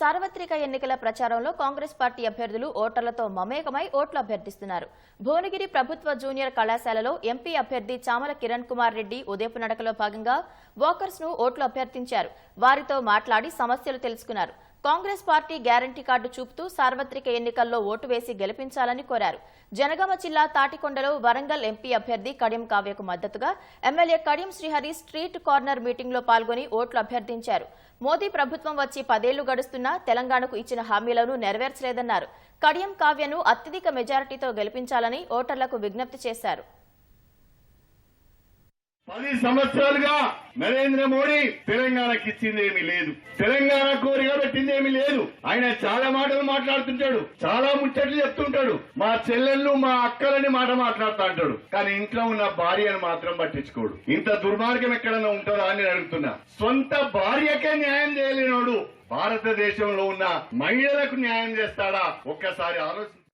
సార్వత్రిక ఎన్నికల ప్రచారంలో కాంగ్రెస్ పార్టీ అభ్యర్థులు ఓటర్లతో మమేకమై ఓట్లు అభ్యర్థిస్తున్నారు. భువనగిరి ప్రభుత్వ జూనియర్ కళాశాలలో ఎంపీ అభ్యర్థి చామల కిరణ్ కుమార్ రెడ్డి ఉదయపు నడకలో భాగంగా వాకర్స్ను ఓట్లు అభ్యర్థించారు. వారితో మాట్లాడి సమస్యలు తెలుసుకున్నారు. కాంగ్రెస్ పార్టీ గ్యారంటీ కార్డు చూపుతూ సార్వత్రిక ఎన్నికల్లో ఓటు వేసి గెలిపించాలని కోరారు. జనగామ జిల్లా తాటికొండలో వరంగల్ ఎంపీ అభ్యర్థి కడియం కావ్యకు మద్దతుగా MLA Kadiyam Srihari street corner మీటింగ్లో పాల్గొని ఓట్లు అభ్యర్థించారు. మోదీ ప్రభుత్వం వచ్చి పదేళ్ళు గడుస్తున్నా తెలంగాణకు ఇచ్చిన హామీలను నెరవేర్చలేదన్నారు. కడియం కావ్యను అత్యధిక మెజారిటీతో గెలిపించాలని ఓటర్లకు విజ్ఞప్తి చేశారు. పది సంవత్సరాలుగా నరేంద్ర మోడీ తెలంగాణకి ఇచ్చింది ఏమీ లేదు. తెలంగాణ కోరిక పెట్టింది ఏమీ లేదు. ఆయన చాలా మాటలు మాట్లాడుతుంటాడు. చాలా ముచ్చట్లు చెప్తుంటాడు. మా చెల్లెళ్ళు మా అక్కలని మాట మాట్లాడుతా అంటాడు. కానీ ఇంట్లో ఉన్న భార్యను మాత్రం పట్టించుకోడు. ఇంత దుర్మార్గం ఎక్కడన్నా ఉంటుందా అని నేను అడుగుతున్నా. సొంత భార్యకే న్యాయం చేయలేనోడు భారతదేశంలో ఉన్న మహిళలకు న్యాయం చేస్తాడా? ఒక్కసారి ఆలోచించ